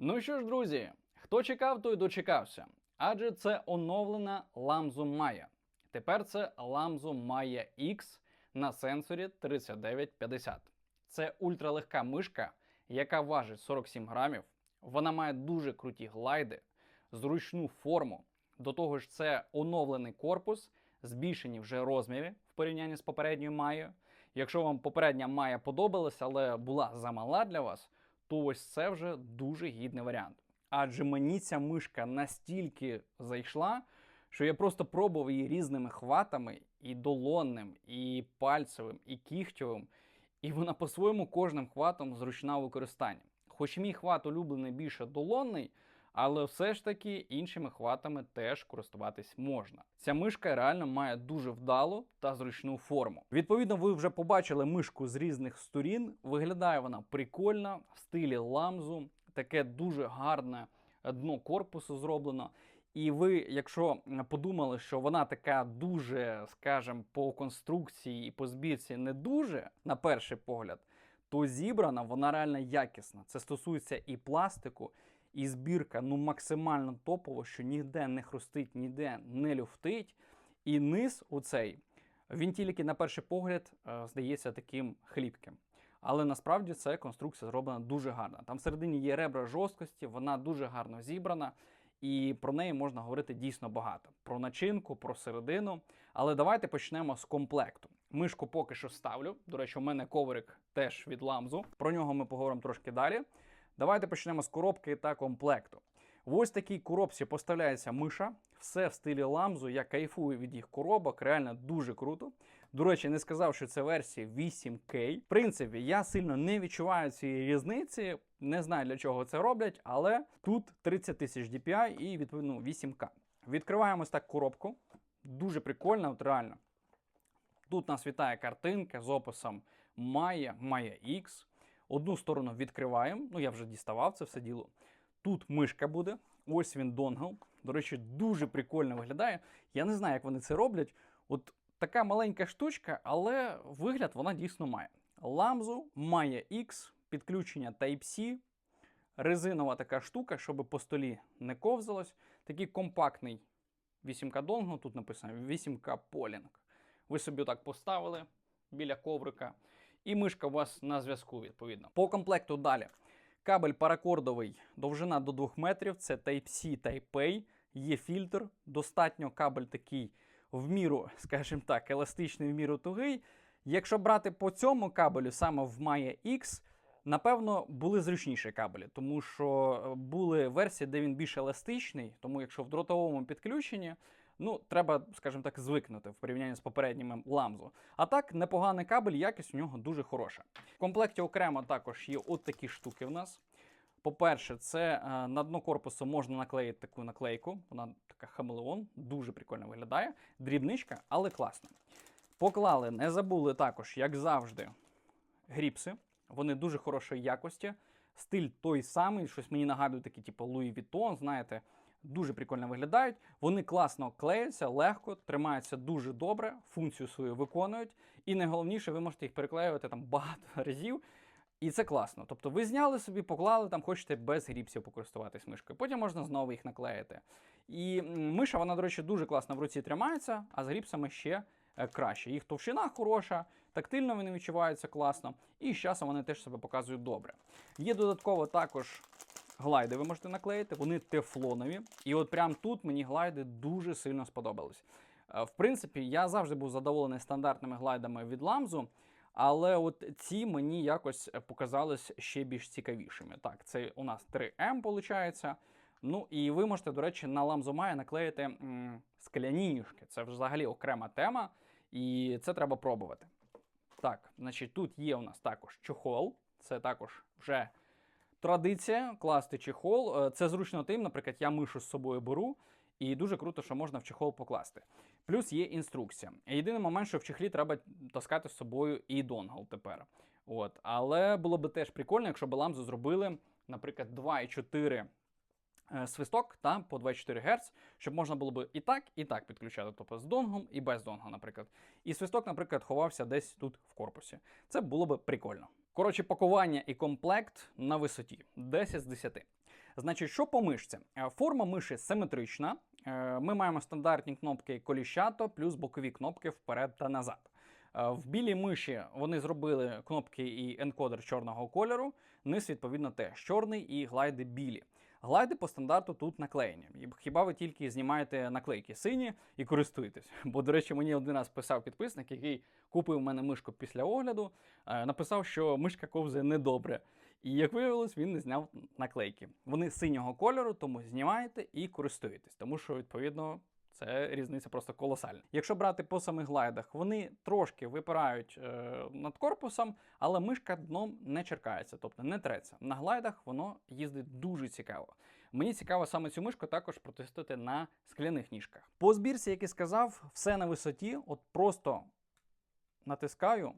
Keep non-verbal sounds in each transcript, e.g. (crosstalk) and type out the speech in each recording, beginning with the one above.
Ну що ж, друзі, хто чекав, той дочекався. Адже це оновлена Lamzo Maya. Тепер це Lamzo Maya X на сенсорі 3950. Це ультралегка мишка, яка важить 47 грамів. Вона має дуже круті глайди, зручну форму. До того ж, це оновлений корпус, збільшені вже розміри в порівнянні з попередньою Майєю. Якщо вам попередня Майя подобалася, але була замала для вас, то ось це вже дуже гідний варіант. Адже мені ця мишка настільки зайшла, що я просто пробував її різними хватами, і долонним, і пальцевим, і кігтєвим. І вона по-своєму кожним хватом зручна в використанні. Хоч мій хват улюблений більше долонний, але все ж таки іншими хватами теж користуватись можна. Ця мишка реально має дуже вдалу та зручну форму. Відповідно, ви вже побачили мишку з різних сторін. Виглядає вона прикольно в стилі ламзу, таке дуже гарне дно корпусу зроблено. І ви, якщо подумали, що вона така дуже, скажімо, по конструкції і по збірці не дуже, на перший погляд, то зібрана вона реально якісна. Це стосується і пластику, і збірка ну максимально топово, що ніде не хрустить, ніде не люфтить. І низ у цей, він тільки на перший погляд е, здається таким хліпким. Але насправді це конструкція зроблена дуже гарно. Там всередині є ребра жорсткості, вона дуже гарно зібрана, і про неї можна говорити дійсно багато. Про начинку, про середину. Але давайте почнемо з комплекту. Мишку поки що ставлю. До речі, у мене коврик теж від ламзу. Про нього ми поговоримо трошки далі. Давайте почнемо з коробки та комплекту. В ось такій коробці поставляється миша, все в стилі ламзу. Я кайфую від їх коробок, реально дуже круто. До речі, не сказав, що це версія 8K. В принципі, я сильно не відчуваю цієї різниці, не знаю для чого це роблять, але тут 30 тисяч DPI і відповідно 8К. Відкриваємо ось так коробку. Дуже прикольно, от реально. Тут нас вітає картинка з описом Maya, Maya X. Одну сторону відкриваємо, ну я вже діставав це все діло. Тут мишка буде, ось він донгл. До речі, дуже прикольно виглядає. Я не знаю, як вони це роблять. От така маленька штучка, але вигляд вона дійсно має. Ламзу має X, підключення Type-C, резинова така штука, щоб по столі не ковзалось. Такий компактний 8К донгл, тут написано 8К Polling. Ви собі так поставили біля коврика, і мишка у вас на зв'язку, відповідно. По комплекту далі. Кабель паракордовий, довжина до 2 метрів, це Type-C, Type-A, є фільтр, достатньо кабель такий в міру, (laughs) скажімо так, еластичний в міру тугий. Якщо брати по цьому кабелю, саме в Maya X, напевно, були зручніші кабелі, тому що були версії, де він більш еластичний, тому якщо в дротовому підключенні, ну, треба, скажімо так, звикнути в порівнянні з попередніми ламзу. А так, непоганий кабель, якість у нього дуже хороша. В комплекті окремо також є от такі штуки в нас. По-перше, це е, на дно корпусу можна наклеїти таку наклейку. Вона така хамелеон, дуже прикольно виглядає. Дрібничка, але класна. Поклали, не забули також, як завжди, гріпси. Вони дуже хорошої якості. Стиль той самий, щось мені нагадує, такі, типу Louis Vuitton, знаєте, дуже прикольно виглядають. Вони класно клеються, легко, тримаються дуже добре, функцію свою виконують. І найголовніше, ви можете їх переклеювати там багато (laughs) разів. І це класно. Тобто ви зняли собі, поклали, там хочете без гріпсів покористуватись мишкою. Потім можна знову їх наклеїти. І миша, вона, до речі, дуже класно в руці тримається, а з гріпсами ще е, краще. Їх товщина хороша, тактильно вони відчуваються класно, і з часом вони теж себе показують добре. Є додатково також глайди, ви можете наклеїти, вони тефлонові. І от прямо тут мені глайди дуже сильно сподобались. Е, В принципі, я завжди був задоволений стандартними глайдами від ламзу. Але от ці мені якось показались ще більш цікавішими. Так, це у нас 3М виходить. Ну і ви можете, до речі, на ламзомає наклеїти м, скляні. Це взагалі окрема тема, і це треба пробувати. Так, значить, тут є у нас також чохол. Це також вже традиція класти чехол. Е, Це зручно тим, наприклад, я мишу з собою беру. І дуже круто, що можна в чехол покласти. Плюс є інструкція. Єдиний момент, що в чехлі треба таскати з собою і донгл тепер. От. Але було б теж прикольно, якщо б ламзу зробили, наприклад, 2,4 е, свисток та по 24 Гц, щоб можна було б і так, і так підключати, тобто з донгом і без донгла, наприклад. І свисток, наприклад, ховався десь тут в корпусі. Це було б прикольно. Коротше, пакування і комплект на висоті 10 з 10. Значить, що по мишці? Е, Форма миші симетрична. Е, Ми маємо стандартні кнопки коліщато плюс бокові кнопки вперед та назад. Е, В білій миші вони зробили кнопки і енкодер чорного кольору. Низ, відповідно, теж чорний і глайди білі. Глайди по стандарту тут наклеєні. Хіба ви тільки знімаєте наклейки сині і користуєтесь? (laughs) Бо, до речі, мені один раз писав підписник, який купив у мене мишку після огляду, е, написав, що мишка ковзає недобре. І як виявилось, він не зняв наклейки. Вони синього кольору, тому знімаєте і користуєтесь, тому що відповідно. Це різниця просто колосальна. Якщо брати по самих глайдах, вони трошки випирають е, над корпусом, але мишка дном не черкається, тобто не треться. На глайдах воно їздить дуже цікаво. Мені цікаво саме цю мишку також протестувати на скляних ніжках. По збірці, як і сказав, все на висоті, от просто натискаю.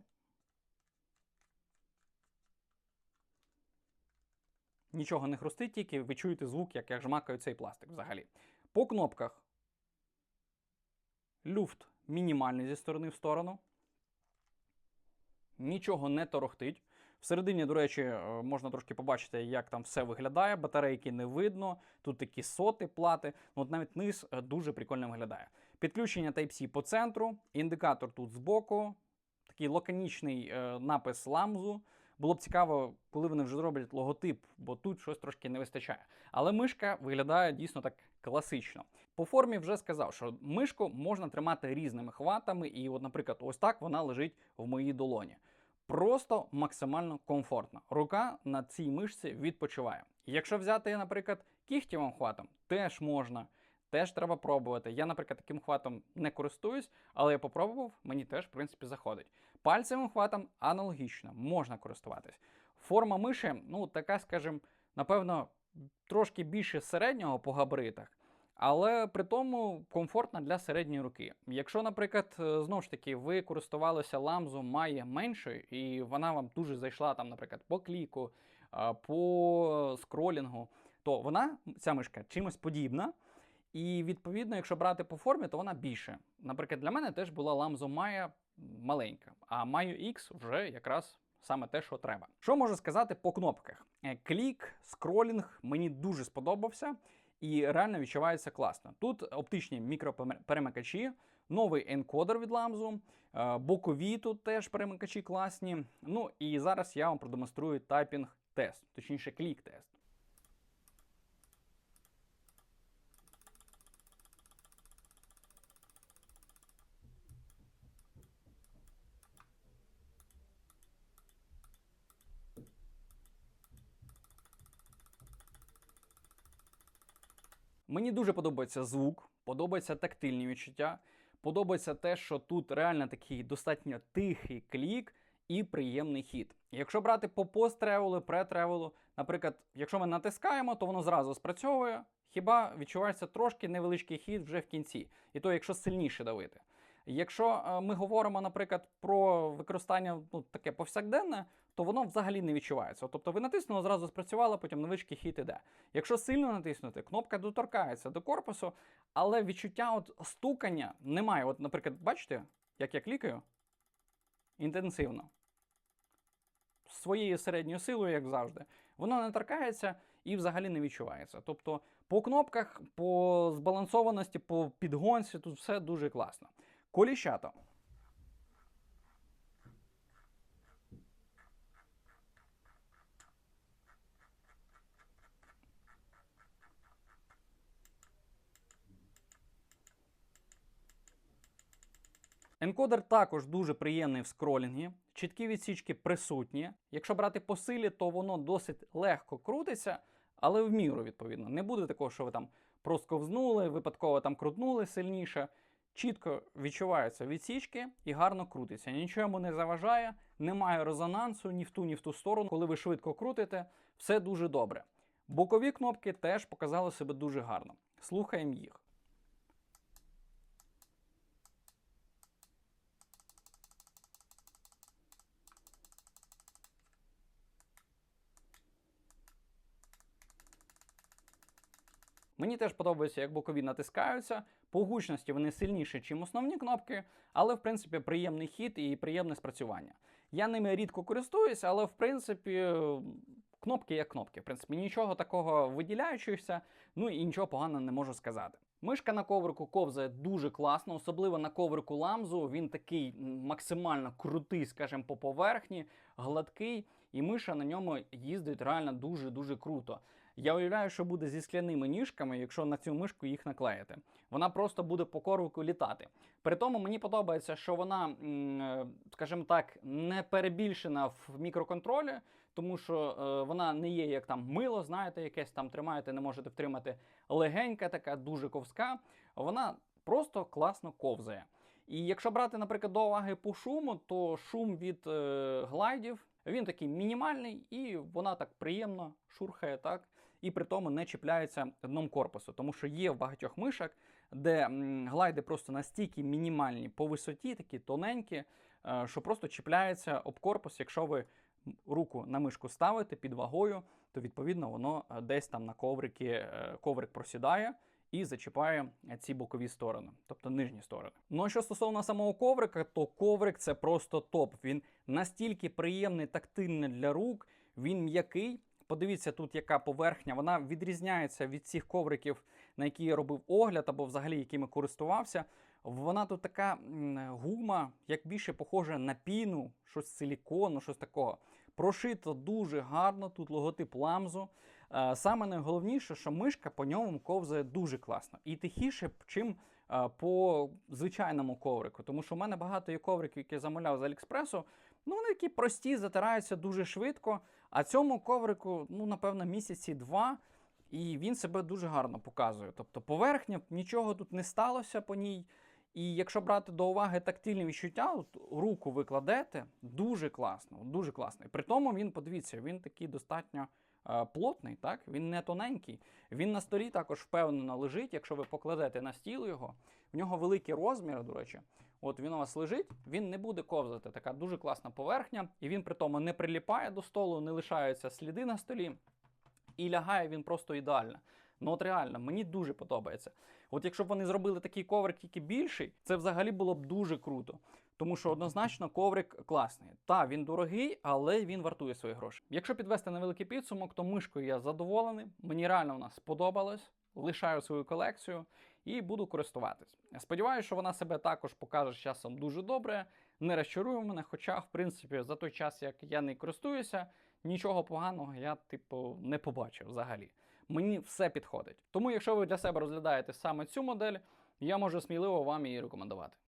Нічого не хрустить, тільки ви чуєте звук, як я жмакаю цей пластик взагалі. По кнопках люфт мінімальний зі сторони в сторону. Нічого не торохтить. Всередині, до речі, е, можна трошки побачити, як там все виглядає. Батарейки не видно. Тут такі соти плати. Ну, от навіть низ е, дуже прикольно виглядає. Підключення Type-C по центру, індикатор тут збоку, такий лаконічний е, напис ламзу. Було б цікаво, коли вони вже зроблять логотип, бо тут щось трошки не вистачає. Але мишка виглядає дійсно так класично. По формі вже сказав, що мишку можна тримати різними хватами, і, от, наприклад, ось так вона лежить в моїй долоні. Просто максимально комфортно. Рука на цій мишці відпочиває. Якщо взяти, наприклад, кігтєвим хватом, теж можна. Теж треба пробувати. Я, наприклад, таким хватом не користуюсь, але я попробував, мені теж, в принципі, заходить. Пальцевим хватом аналогічно, можна користуватись. Форма миші, ну, така, скажімо, напевно, трошки більше середнього по габаритах, але при тому комфортна для середньої руки. Якщо, наприклад, е, знову ж таки, ви користувалися ламзу має меншою, і вона вам дуже зайшла, там, наприклад, по кліку, по скролінгу, то вона, ця мишка, чимось подібна. І відповідно, якщо брати по формі, то вона більше. Наприклад, для мене теж була ламзо Maya маленька, а Mayo X вже якраз саме те, що треба. Що можу сказати по кнопках? Е, Клік, скролінг мені дуже сподобався і реально відчувається класно. Тут оптичні мікроперемикачі, новий енкодер від ламзу, е, бокові тут теж перемикачі класні. Ну і зараз я вам продемонструю тайпінг тест, точніше клік Мені дуже подобається звук, подобаються тактильні відчуття. Подобається те, що тут реально такий достатньо тихий клік і приємний хід. Якщо брати по пост-тревелу, пре-тревелу, наприклад, якщо ми натискаємо, то воно зразу спрацьовує. Хіба відчувається трошки невеличкий хід вже в кінці, і то якщо сильніше давити. Якщо е, ми говоримо, наприклад, про використання ну, таке повсякденне, то воно взагалі не відчувається. Тобто ви натиснули, зразу спрацювало, потім невеличкий хід іде. Якщо сильно натиснути, кнопка доторкається до корпусу, але відчуття от стукання немає. От, наприклад, бачите, як я клікаю? Інтенсивно. Своєю середньою силою, як завжди, воно не торкається і взагалі не відчувається. Тобто по кнопках, по збалансованості, по підгонці тут все дуже класно. Коліщато. Енкодер також дуже приємний в скролінгі, чіткі відсічки присутні. Якщо брати по силі, то воно досить легко крутиться, але в міру, відповідно. Не буде такого, що ви там просковзнули, випадково там крутнули сильніше. Чітко відчуваються відсічки і гарно крутиться. Нічого йому не заважає, немає резонансу ні в ту, ні в ту сторону. Коли ви швидко крутите, все дуже добре. Бокові кнопки теж показали себе дуже гарно. Слухаємо їх. Мені теж подобається, як бокові натискаються. По гучності вони сильніші, ніж основні кнопки, але в принципі приємний хід і приємне спрацювання. Я ними рідко користуюся, але в принципі кнопки як кнопки. В принципі, нічого такого виділяючогося, ну і нічого поганого не можу сказати. Мишка на коврику ковзає дуже класно, особливо на коврику ламзу. Він такий максимально крутий, скажімо, по поверхні, гладкий, і миша на ньому їздить реально дуже-дуже круто. Я уявляю, що буде зі скляними ніжками, якщо на цю мишку їх наклеїти. Вона просто буде по коврику літати. При тому мені подобається, що вона, е, скажімо так, не перебільшена в мікроконтролі, тому що е, вона не є як там мило, знаєте, якесь там тримаєте, не можете втримати. Легенька, така дуже ковська. Вона просто класно ковзає. І якщо брати, наприклад, до уваги по шуму, то шум від е, глайдів він такий мінімальний, і вона так приємно шурхає, так, і при тому не чіпляється дном корпусу. Тому що є в багатьох мишок, де глайди просто настільки мінімальні по висоті, такі тоненькі, е, що просто чіпляється об корпус, якщо ви руку на мишку ставите під вагою, то відповідно воно е, десь там на коврики, е, коврик просідає і зачіпає ці бокові сторони, тобто нижні сторони. Ну а що стосовно самого коврика, то коврик це просто топ. Він настільки приємний, тактильний для рук, він м'який. Подивіться, тут яка поверхня, вона відрізняється від цих ковриків, на які я робив огляд, або взагалі якими користувався. Вона тут така гума, як більше похожа на піну, щось силікону, щось такого. Прошито дуже гарно, тут логотип ламзу. Е, Саме найголовніше, що мишка по ньому ковзає дуже класно і тихіше, чим е, по звичайному коврику. Тому що в мене багато є ковриків, які замовляв з Алікспресу. Ну, вони такі прості, затираються дуже швидко. А цьому коврику, ну, напевно, місяці два. І він себе дуже гарно показує. Тобто поверхня, нічого тут не сталося по ній. І якщо брати до уваги тактильні відчуття, от руку ви кладете, дуже класно, дуже класно. І при тому він, подивіться, він такий достатньо плотний, так? він не тоненький. Він на столі також впевнено лежить. Якщо ви покладете на стіл його, в нього великі розміри, до речі. От він у вас лежить, він не буде ковзати. Така дуже класна поверхня, і він при тому не приліпає до столу, не лишаються сліди на столі. І лягає він просто ідеально. Ну от реально, мені дуже подобається. От якщо б вони зробили такий коврик тільки більший, це взагалі було б дуже круто. Тому що однозначно коврик класний. Та він дорогий, але він вартує свої гроші. Якщо підвести невеликий підсумок, то мишкою я задоволений. Мені реально вона сподобалась. Лишаю свою колекцію і буду користуватись. Сподіваюся, що вона себе також покаже з часом дуже добре, не розчарує мене. Хоча, в принципі, за той час, як я не користуюся, нічого поганого я, типу, не побачив взагалі. Мені все підходить. Тому, якщо ви для себе розглядаєте саме цю модель, я можу сміливо вам її рекомендувати.